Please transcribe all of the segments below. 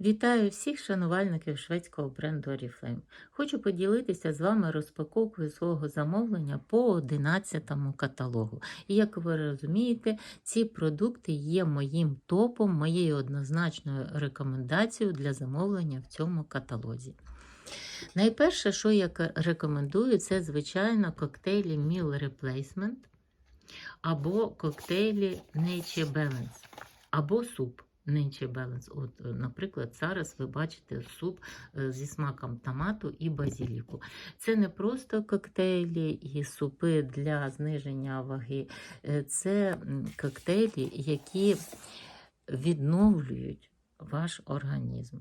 Вітаю всіх шанувальників шведського бренду Oriflame. Хочу поділитися з вами розпаковкою свого замовлення по 11 каталогу. І як ви розумієте, ці продукти є моїм топом, моєю однозначною рекомендацією для замовлення в цьому каталозі. Найперше, що я рекомендую, це звичайно коктейлі Meal Replacement або коктейлі Nature Balance, або суп. Nature баланс. От, е, наприклад, зараз ви бачите суп е, зі смаком томату і базіліку. Це не просто коктейлі і супи для зниження ваги, е, це коктейлі, які відновлюють ваш організм.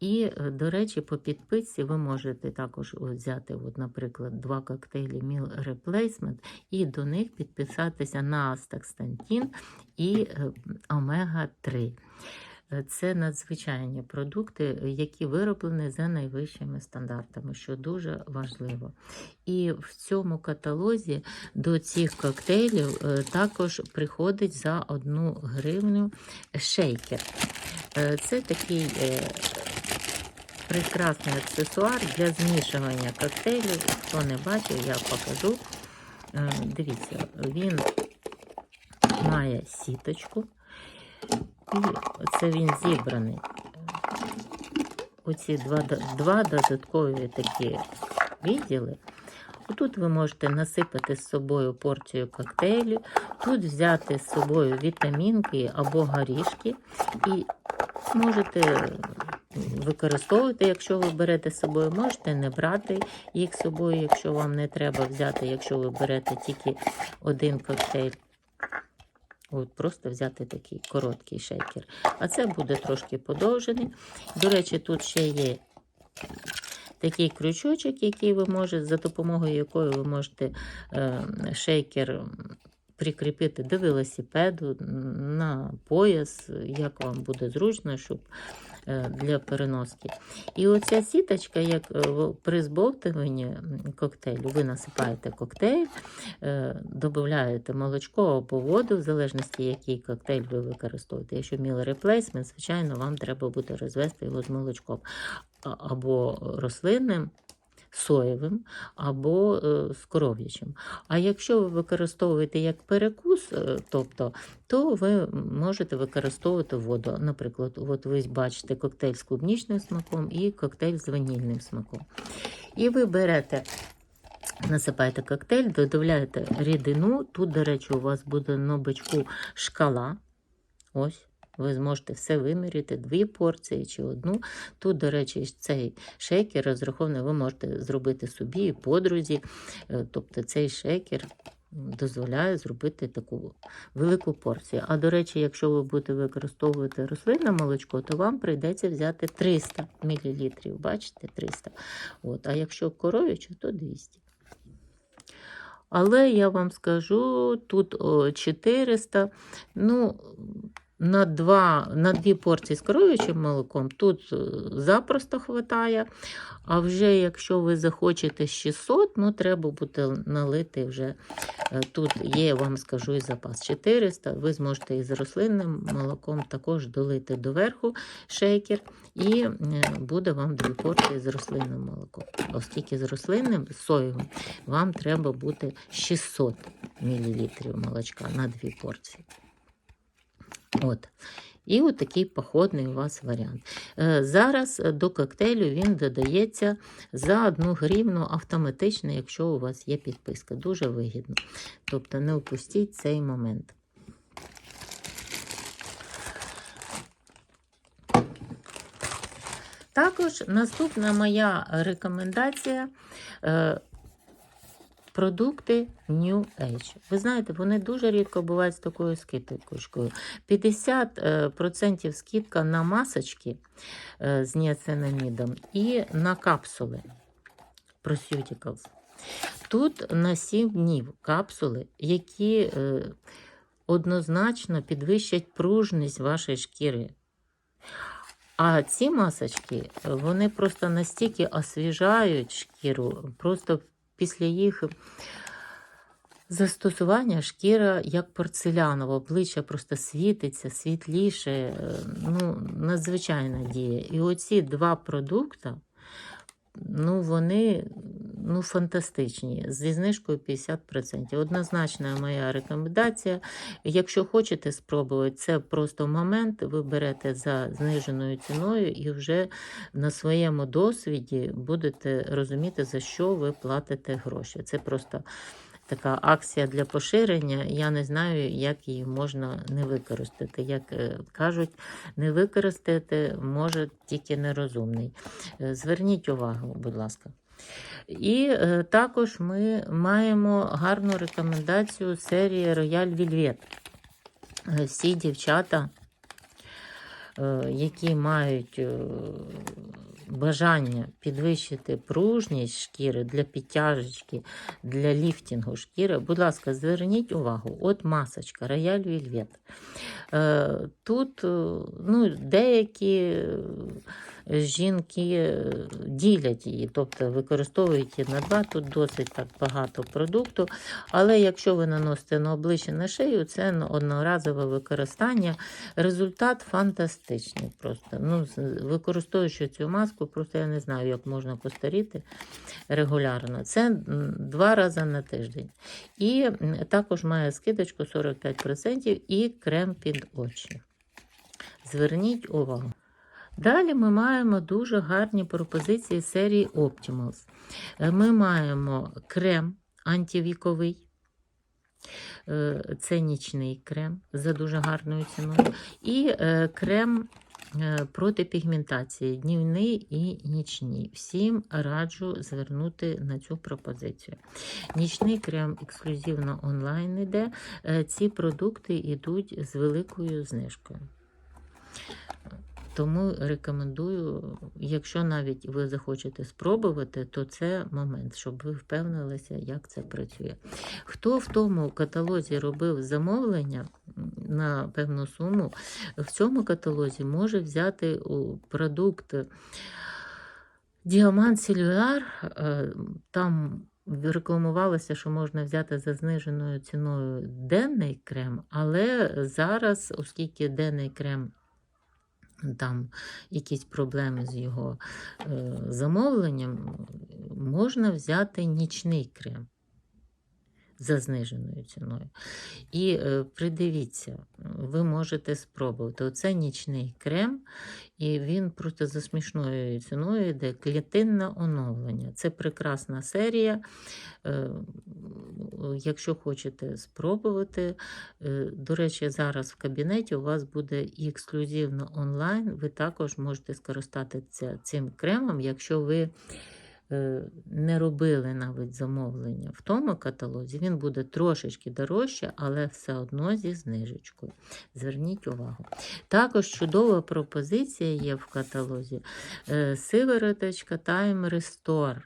І, е, до речі, по підписці ви можете також взяти, от, наприклад, два коктейлі Meal Replacement і до них підписатися на астакстантін і е, омега-3. Е, Це надзвичайні продукти, е, які вироблені за найвищими стандартами, що дуже важливо. І в цьому каталозі до цих коктейлів е, також приходить за одну гривню шейкер. Е, Це такий е, прекрасний аксесуар для змішування коктейлів. Хто не бачив, я покажу. Е, Дивіться, він має сіточку. І це він зібраний. Оці два, два додаткові такі відділи. Тут ви можете насипати з собою порцію коктейлю, тут взяти з собою вітамінки або горішки і можете використовувати, якщо ви берете з собою, можете не брати їх з собою, якщо вам не треба взяти, якщо ви берете тільки один коктейль. От Просто взяти такий короткий шейкер. А це буде трошки подовжений. До речі, тут ще є такий крючочок, який ви можете, за допомогою якої ви можете е, шейкер прикріпити до велосипеду, на пояс, як вам буде зручно, щоб е, для переноски. І оця сіточка, як е, при збовтуванні коктейлю, ви насипаєте коктейль, е, додаєте молочко або воду, в залежності, який коктейль ви використовуєте. Якщо meal replacement, звичайно, вам треба буде розвести його з молочком або рослинним. Соєвим або е, з коров'ячим. А якщо ви використовуєте як перекус, е, тобто, то ви можете використовувати воду. Наприклад, от ви бачите коктейль з клубнічним смаком і коктейль з ванільним смаком. І ви берете, насипаєте коктейль, додаєте рідину. Тут, до речі, у вас буде на бочку шкала. Ось. Ви зможете все виміряти, дві порції чи одну. Тут, до речі, цей шейкер розрахований, ви можете зробити собі і подрузі. Е, Тобто цей шейкер дозволяє зробити таку велику порцію. А до речі, якщо ви будете використовувати рослинне молочко, то вам прийдеться взяти 300 мл. Бачите, 300. От. А якщо коров'яче, то 200. Але я вам скажу, тут 400. Ну, на, два, на дві порції з коров'ячим молоком тут е, запросто хватає. А вже якщо ви захочете 600, ну треба буде налити вже. е, Тут є, я вам скажу, і запас 400. Ви зможете із рослинним молоком також долити доверху шейкер, і е, буде вам дві порції з рослинним молоком. Оскільки з рослинним з соєвим вам треба буде 600 мл молочка на дві порції. От. І от такий походний у вас варіант. Е, Зараз е, до коктейлю він додається за 1 гривну автоматично, якщо у вас є підписка. Дуже вигідно. Тобто не упустіть цей момент. Також наступна моя рекомендація. Е, Продукти New Age. Ви знаєте, вони дуже рідко бувають з такою скидкою. 50% скидка на масочки е, з ніацинамідом і на капсули Prosuticals. Тут на 7 днів капсули, які е, однозначно підвищать пружність вашої шкіри. А ці масочки, вони просто настільки освіжають шкіру, просто після їх Застосування шкіра як порцелянова, обличчя просто світиться, світліше, е, ну, надзвичайна дія. І оці два продукти, ну, вони ну, фантастичні, зі знижкою 50%. Однозначна моя рекомендація. Якщо хочете спробувати, це просто момент, ви берете за зниженою ціною і вже на своєму досвіді будете розуміти, за що ви платите гроші. Це просто така акція для поширення. Я не знаю, як її можна не використати. Як е, кажуть, не використати може тільки нерозумний. Е, Зверніть увагу, будь ласка. І е, також ми маємо гарну рекомендацію серії Royal Velvet. Всі дівчата, які мають бажання підвищити пружність шкіри для підтяжечки, для ліфтингу шкіри, будь ласка, зверніть увагу, от масочка Velvet. Е, Тут е, ну, деякі жінки е, ділять її, тобто використовують її на два, тут досить так багато продукту. Але якщо ви наносите на обличчя на шию, це одноразове використання. Результат фантастичний. Просто ну, використовуючи цю маску, просто я не знаю, як можна постаріти регулярно. Це два рази на тиждень. І також має скидочку 45% і крем під очі. Зверніть увагу. Далі ми маємо дуже гарні пропозиції серії Optimals. Е, Ми маємо крем антивіковий. Е, Це нічний крем за дуже гарною ціною. І е, крем проти пігментації, днівний і нічний. Всім раджу звернути на цю пропозицію. Нічний крем ексклюзивно онлайн іде. Е, Ці продукти йдуть з великою знижкою. Тому рекомендую, якщо навіть ви захочете спробувати, то це момент, щоб ви впевнилися, як це працює. Хто в тому каталозі робив замовлення на певну суму, в цьому каталозі може взяти продукт Діамант Сільвіар. е, Там рекламувалося, що можна взяти за зниженою ціною денний крем, але зараз, оскільки денний крем там якісь проблеми з його е, замовленням, можна взяти нічний крем за зниженою ціною. І е, придивіться, ви можете спробувати. Оце нічний крем, і він просто за смішною ціною йде клітинне оновлення. Це прекрасна серія. Е, Якщо хочете спробувати, Е, До речі, зараз в кабінеті у вас буде ексклюзивно онлайн. Ви також можете скористатися цим кремом, якщо ви не робили навіть замовлення в тому каталозі. Він буде трошечки дорожче, але все одно зі знижечкою. Зверніть увагу. Також чудова пропозиція є в каталозі. Е, Сивороточка Time Restore.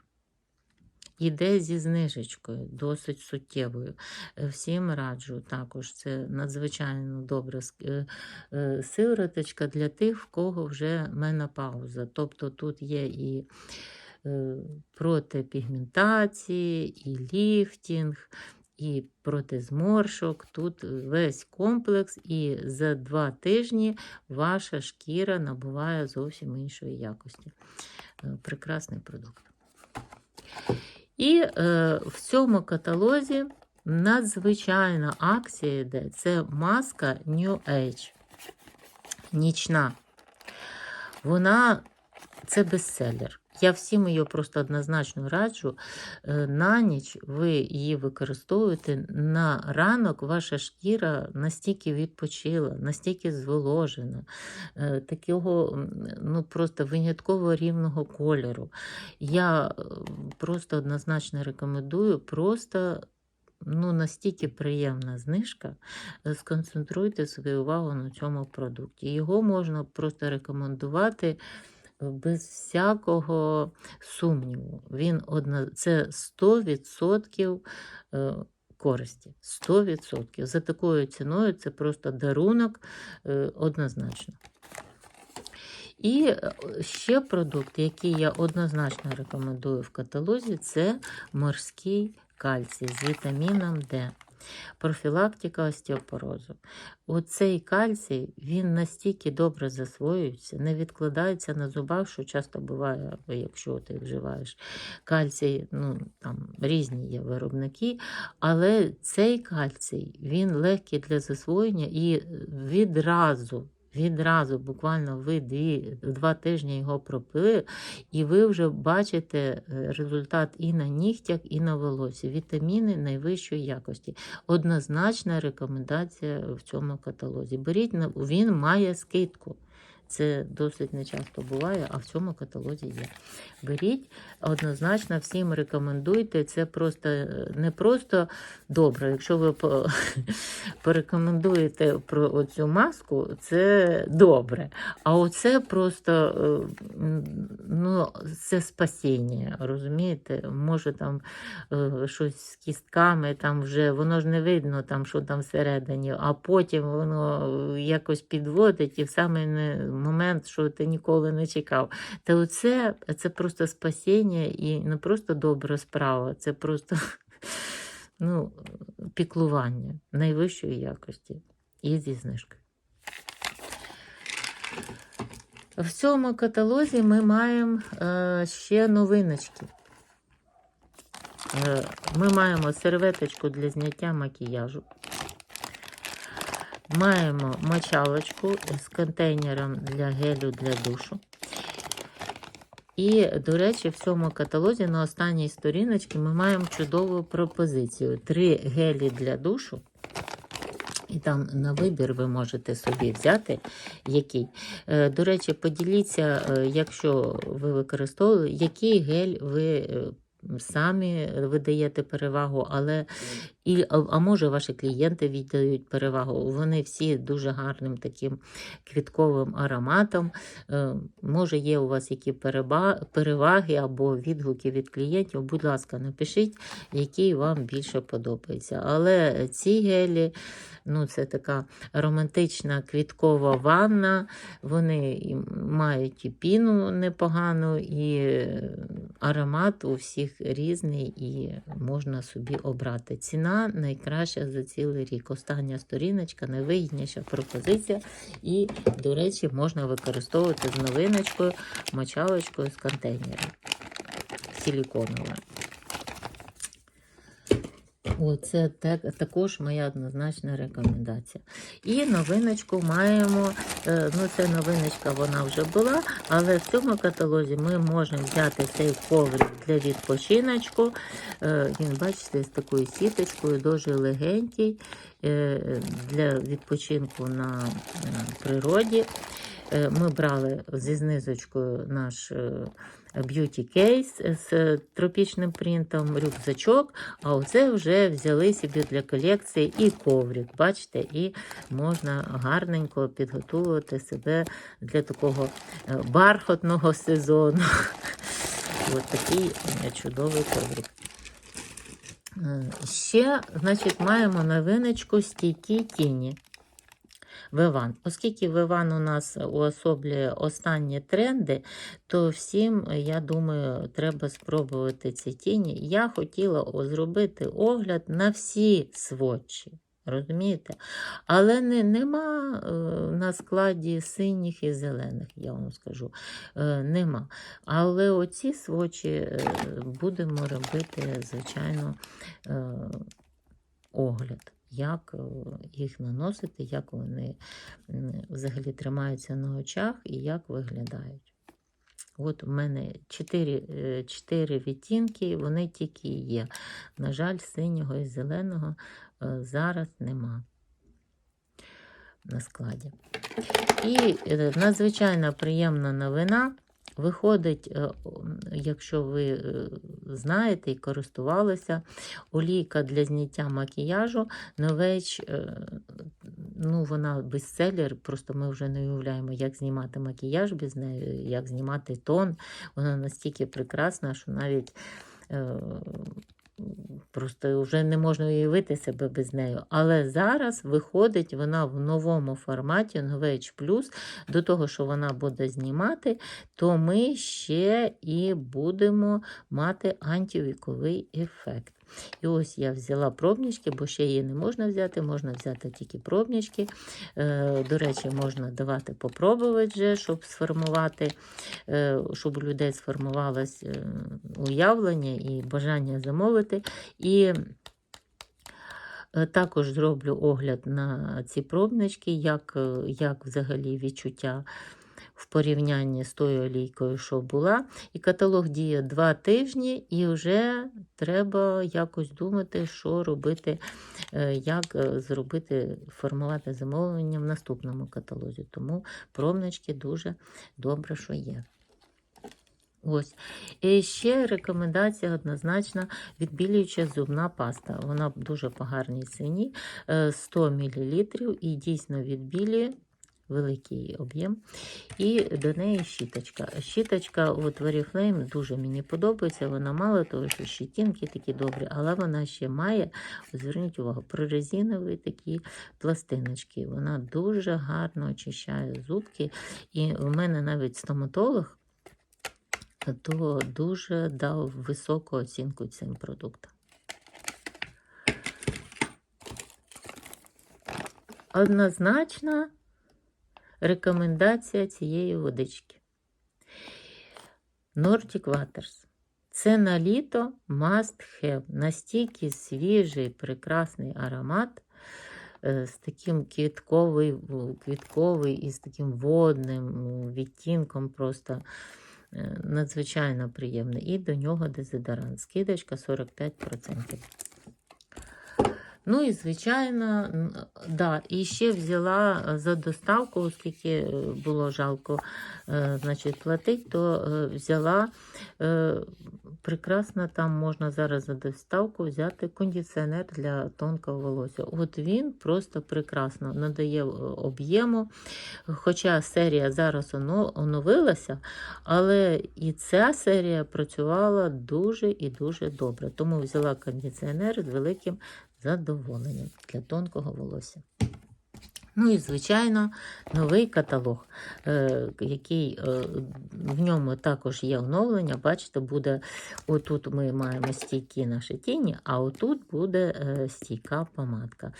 Іде зі знижечкою, досить суттєвою. Е, Всім раджу також. Це надзвичайно добра е, е, сивороточка для тих, в кого вже менопауза. Тобто тут є і е, проти пігментації, і ліфтінг, і проти зморшок. Тут весь комплекс, і за два тижні ваша шкіра набуває зовсім іншої якості. Е, Прекрасний продукт. І е, в цьому каталозі надзвичайна акція йде. Це маска New Age. Нічна. Вона це бестселер. Я всім її просто однозначно раджу. Е, На ніч ви її використовуєте, на ранок ваша шкіра настільки відпочила, настільки зволожена, е, такого ну, просто винятково рівного кольору. Я е, просто однозначно рекомендую просто. Ну, настільки приємна знижка, сконцентруйте свою увагу на цьому продукті. Його можна просто рекомендувати без всякого сумніву. Він одна, це 100% е, користі. 100%. За такою ціною це просто дарунок е, однозначно. І е, ще продукт, який я однозначно рекомендую в каталозі, це морський кальцій з вітаміном Д. Профілактика остеопорозу. Оцей кальцій він настільки добре засвоюється, не відкладається на зубах, що часто буває, якщо ти вживаєш кальцій, ну там різні є виробники, але цей кальцій він легкий для засвоєння і відразу. Відразу, буквально ви дві, два тижні його пропили, і ви вже бачите е, результат і на нігтях, і на волосі. Вітаміни найвищої якості. Однозначна рекомендація в цьому каталозі. Беріть, він має скидку. Це досить нечасто буває, а в цьому каталозі є. Беріть, однозначно всім рекомендуйте. Це просто е, не просто добре. Якщо ви порекомендуєте про оцю маску, це добре. А оце просто е, ну, це спасіння, розумієте? Може там е, щось з кістками, там вже воно ж не видно, там, що там всередині, а потім воно якось підводить і в самий не- момент, що ти ніколи не чекав. Та оце це просто спасіння і не просто добра справа, це просто ну, піклування найвищої якості і зі знижкою. В цьому каталозі ми маємо е, ще новиночки. Е, ми маємо серветочку для зняття макіяжу. Маємо мочалочку з контейнером для гелю для душу. І, до речі, в цьому каталозі на останній сторіночці ми маємо чудову пропозицію: три гелі для душу. І там на вибір ви можете собі взяти який. Е, До речі, поділіться, е, якщо ви використовували, який гель ви е, самі видаєте перевагу, але і, а, може ваші клієнти віддають перевагу. Вони всі дуже гарним таким квітковим ароматом. Е, Може, є у вас які переваги або відгуки від клієнтів. Будь ласка, напишіть, який вам більше подобається. Але ці гелі. Ну, це така романтична квіткова ванна. Вони мають і піну непогану, і аромат у всіх різний, і можна собі обрати. Ціна найкраща за цілий рік. Остання сторіночка, найвигідніша пропозиція. І, до речі, можна використовувати з новиночкою, мочалочкою з контейнера силіконовою. О, це так, також моя однозначна рекомендація. І новиночку маємо. е, Ну, це новиночка, вона вже була, але в цьому каталозі ми можемо взяти цей коврик для відпочиночку. Е, Він, бачите, з такою сіточкою, дуже легенький е, для відпочинку на природі. Е, Ми брали зі знизочкою наш б'юті кейс з тропічним принтом, рюкзачок, а оце вже взяли собі для колекції і коврик. Бачите, і можна гарненько підготувати себе для такого е, бархатного сезону. Ось такий е, чудовий коврик. Е, Ще, значить, маємо новиночку стійкі тіні. Виван. Оскільки Виван у нас уособлює останні тренди, то всім, я думаю, треба спробувати ці тіні. Я хотіла зробити огляд на всі сводчі. Розумієте? Але не, нема е, на складі синіх і зелених, я вам скажу. Е, нема. Але оці свочі е, будемо робити, звичайно, е, огляд як е, їх наносити, як вони взагалі тримаються на очах і як виглядають. От у мене 4, 4 відтінки, вони тільки є. На жаль, синього і зеленого е, зараз нема на складі. І е, надзвичайно приємна новина. Виходить, е, якщо ви е, знаєте і користувалися, олійка для зняття макіяжу Новеч, е, ну вона бестселер, просто ми вже не уявляємо, як знімати макіяж без неї, як знімати тон. Вона настільки прекрасна, що навіть просто вже не можна уявити себе без неї. Але зараз виходить вона в новому форматі Plus. До того, що вона буде знімати, то ми ще і будемо мати антивіковий ефект. І ось я взяла пробнички, бо ще її не можна взяти, можна взяти тільки пробнички. Е, До речі, можна давати попробувати вже, щоб сформувати, е, щоб у людей сформувалось е, уявлення і бажання замовити. І Також зроблю огляд на ці пробнички, як, як взагалі відчуття в порівнянні з тою олійкою, що була. І каталог діє два тижні, і вже треба якось думати, що робити, е, як е, зробити, формувати замовлення в наступному каталозі. Тому пробнички дуже добре, що є. Ось. І ще рекомендація однозначно відбілююча зубна паста. Вона дуже по гарній ціні, е, 100 мл і дійсно відбілює великий об'єм. І до неї щіточка. Щіточка от в Oriflame дуже мені подобається. Вона мало того, що щетінки такі добрі, але вона ще має, зверніть увагу, прорезинові такі пластиночки. Вона дуже гарно очищає зубки. І у мене навіть стоматолог то дуже дав високу оцінку цим продуктам. Однозначна рекомендація цієї водички. Nordic Waters. Це на літо must have. Настільки свіжий, прекрасний аромат е, з таким квітковий, квітковий і з таким водним відтінком просто е, надзвичайно приємний. І до нього дезодорант. Скидочка 45%. Ну і, звичайно, да, і ще взяла е, за доставку, оскільки е, було жалко е, значить, платити, то взяла прекрасно, там можна зараз за доставку взяти кондиціонер для тонкого волосся. От він просто прекрасно надає об'єму. Хоча серія зараз оновилася, але і ця серія працювала дуже і дуже добре. Тому взяла кондиціонер з великим задоволенням для тонкого волосся. Ну і, звичайно, новий каталог, е, який е, в ньому також є оновлення. Бачите, буде отут ми маємо стійкі наші тіні, а отут буде е, стійка помадка.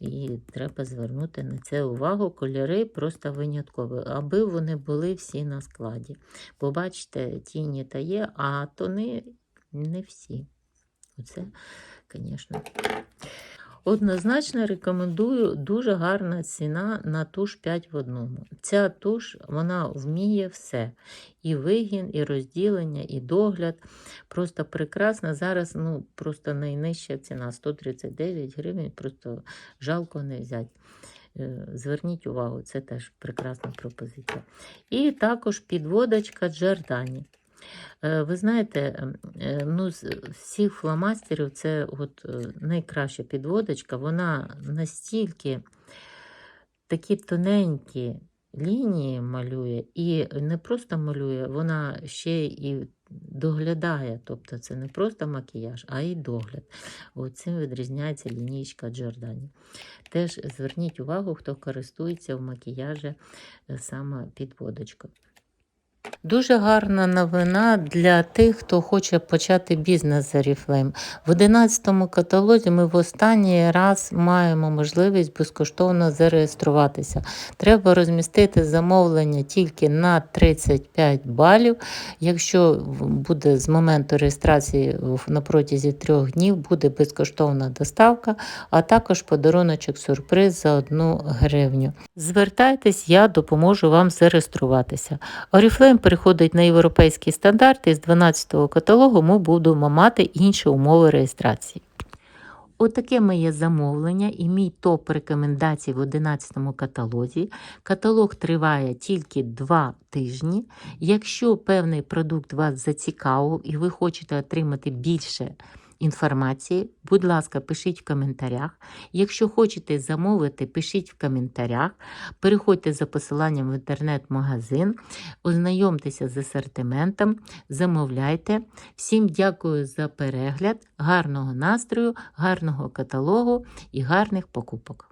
І треба звернути на це увагу. Кольори просто виняткові, аби вони були всі на складі. Бо бачите, тіні та є, а тони не всі. Оце, звісно. Однозначно рекомендую дуже гарна ціна на туш 5 в одному. Ця туш вона вміє все. І вигін, і розділення, і догляд. Просто прекрасна. Зараз ну, просто найнижча ціна 139 гривень, просто жалко не взяти. Е, Зверніть увагу, це теж прекрасна пропозиція. І також підводочка Джордані. Е, Ви знаєте, ем, е, ну, з всіх фломастерів це от е, найкраща підводочка. Вона настільки такі тоненькі лінії малює, і не просто малює, вона ще і доглядає. Тобто це не просто макіяж, а й догляд. От цим відрізняється лінійка Джордані. Теж зверніть увагу, хто користується в макіяжі саме підводочкою. Дуже гарна новина для тих, хто хоче почати бізнес з Oriflame. В 11 каталозі ми в останній раз маємо можливість безкоштовно зареєструватися. Треба розмістити замовлення тільки на 35 балів. Якщо буде з моменту реєстрації на протязі трьох днів, буде безкоштовна доставка, а також подаруночок сюрприз за 1 гривню. Звертайтесь, я допоможу вам зареєструватися. Oriflame переходить на європейські стандарти, з 12-го каталогу ми будемо мати інші умови реєстрації. Отаке моє замовлення і мій топ рекомендацій в 11 каталозі. Каталог триває тільки 2 тижні. Якщо певний продукт вас зацікавив і ви хочете отримати більше інформації, будь ласка, пишіть в коментарях. Якщо хочете замовити, пишіть в коментарях. Переходьте за посиланням в інтернет-магазин, ознайомтеся з асортиментом, замовляйте. Всім дякую за перегляд, гарного настрою, гарного каталогу і гарних покупок.